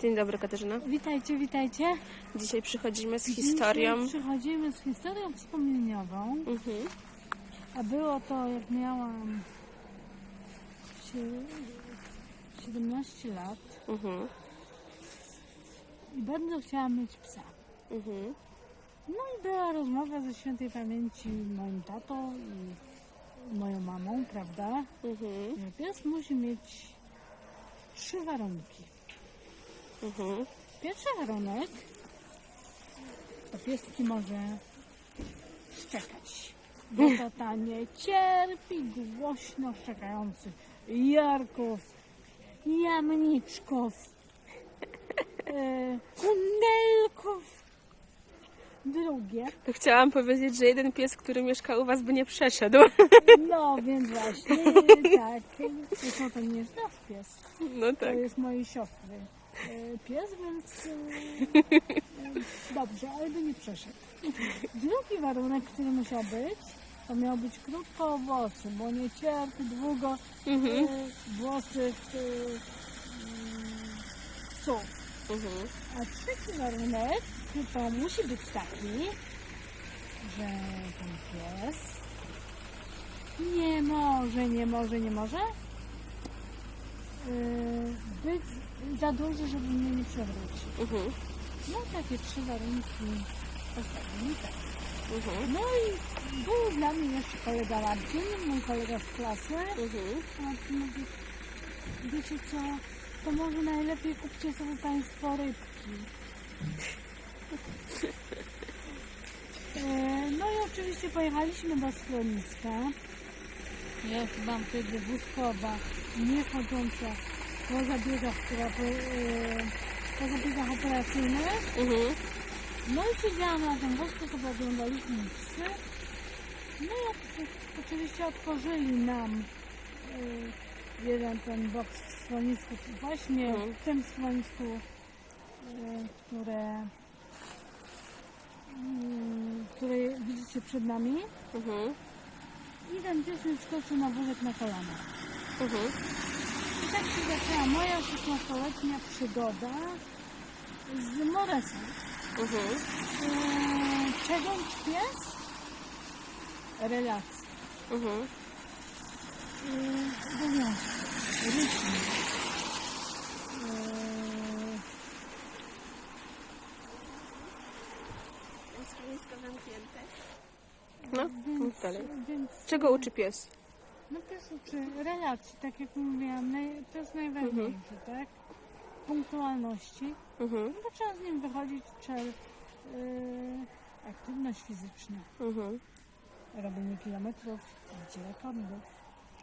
Dzień dobry Katarzyna. Witajcie, witajcie. Dzisiaj przychodzimy z historią. Dzisiaj przychodzimy z historią wspomnieniową, Mhm. a było to jak miałam sie- 17 lat Mhm. i bardzo chciałam mieć psa. Mhm. No i była rozmowa ze świętej pamięci moim tatą i moją mamą, prawda? Mhm. że Pies musi mieć trzy warunki. Mhm. Pierwszy warunek to pieski może szczekać. Bo tata nie cierpi głośno szczekających jarków, jamniczków, e, kundelków. Drugie, To chciałam powiedzieć, że jeden pies, który mieszka u was, by nie przeszedł. no więc właśnie tak, zresztą to nie jest nasz pies. No To tak. jest mojej siostry pies, więc e, e, dobrze, ale by nie przeszedł. Drugi warunek, który musiał być, to miał być krótko włosy, bo nie cierpi długo Mhm. e, włosych e, mm, psów. Mhm. A trzeci warunek to musi być taki, że ten pies nie może, nie może, nie może yy, być za duży, żeby mnie nie przewrócił. Mhm. No takie trzy warunki postawili tak. Mhm. No i był dla mnie jeszcze kolega Marcin, mój kolega z klasy. Mhm. A mówi, wiecie co, to może najlepiej kupcie sobie Państwo rybki. E, No i oczywiście pojechaliśmy do schroniska. Ja mam wtedy wózkowa, nie chodząca po zabiegach, która po, e, po zabiegach operacyjnych. Mhm. No i siedziałam na tym wózku, sobie oglądaliśmy psy. No i oczywiście otworzyli nam y, jeden ten boks w schronisku, właśnie Mhm. w tym schronisku, y, które, y, które widzicie przed nami. Mhm. I ten mi skoczył na wózek na kolana. Mhm. I tak się zaczęła moja 16-letnia przygoda z Moresem. Mhm. Eee, czego pies? Relacji. Mhm. Eee, obowiązki. Rytm. Eee, No, więc, mów dalej. więc Czego uczy pies? No pies uczy relacji, tak jak mówiłam, naj, to jest najważniejsze, tak? Punktualności. Mhm. No bo trzeba z nim wychodzić, trzeba eee, aktywność fizyczna, Mhm. robienie kilometrów, bicie rekordów.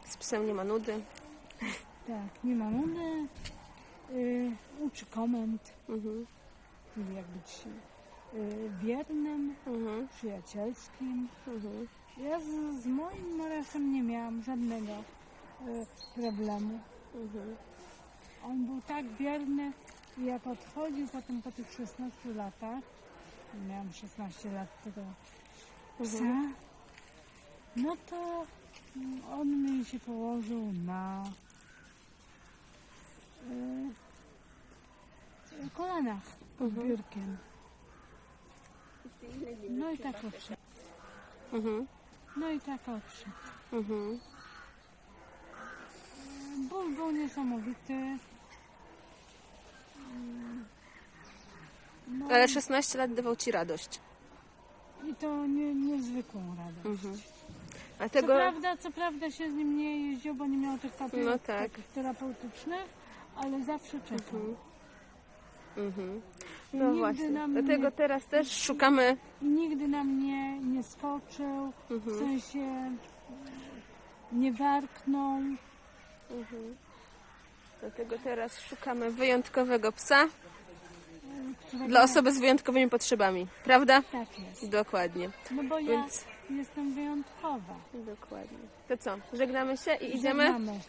Z psem nie ma nudy. Tak, nie ma nudy, y, uczy komend, Mhm. czyli jak być y, wiernym, Mhm. przyjacielskim. Mhm. Ja z, z moim Moresem nie miałam żadnego y, problemu. Mhm. On był tak wierny i jak odchodził potem po tych 16 latach, miałam 16 lat tego psa, no to on mi się położył na y, kolanach pod Mhm. biurkiem. No i tak odszedł. Mhm. No i tak odszedł. Mhm. Ból był niesamowity. No Ale 16 lat dawał ci radość. i to nie, niezwykłą radość. Mhm. A Co, tego. prawda, co prawda się z nim nie jeździł, bo nie miał tych papierów No tak. terapeutycznych, ale zawsze czekał. Mhm. No Nigdy właśnie. nam Dlatego nie- teraz też szukamy. Nigdy na mnie nie skoczył, w Mhm. sensie nie warknął. Mhm. Dlatego teraz szukamy wyjątkowego psa którego- dla osoby z wyjątkowymi potrzebami. Prawda? Tak jest. Dokładnie. No bo ja Więc jestem wyjątkowa. dokładnie. To co? Żegnamy się i idziemy? Żegnamy.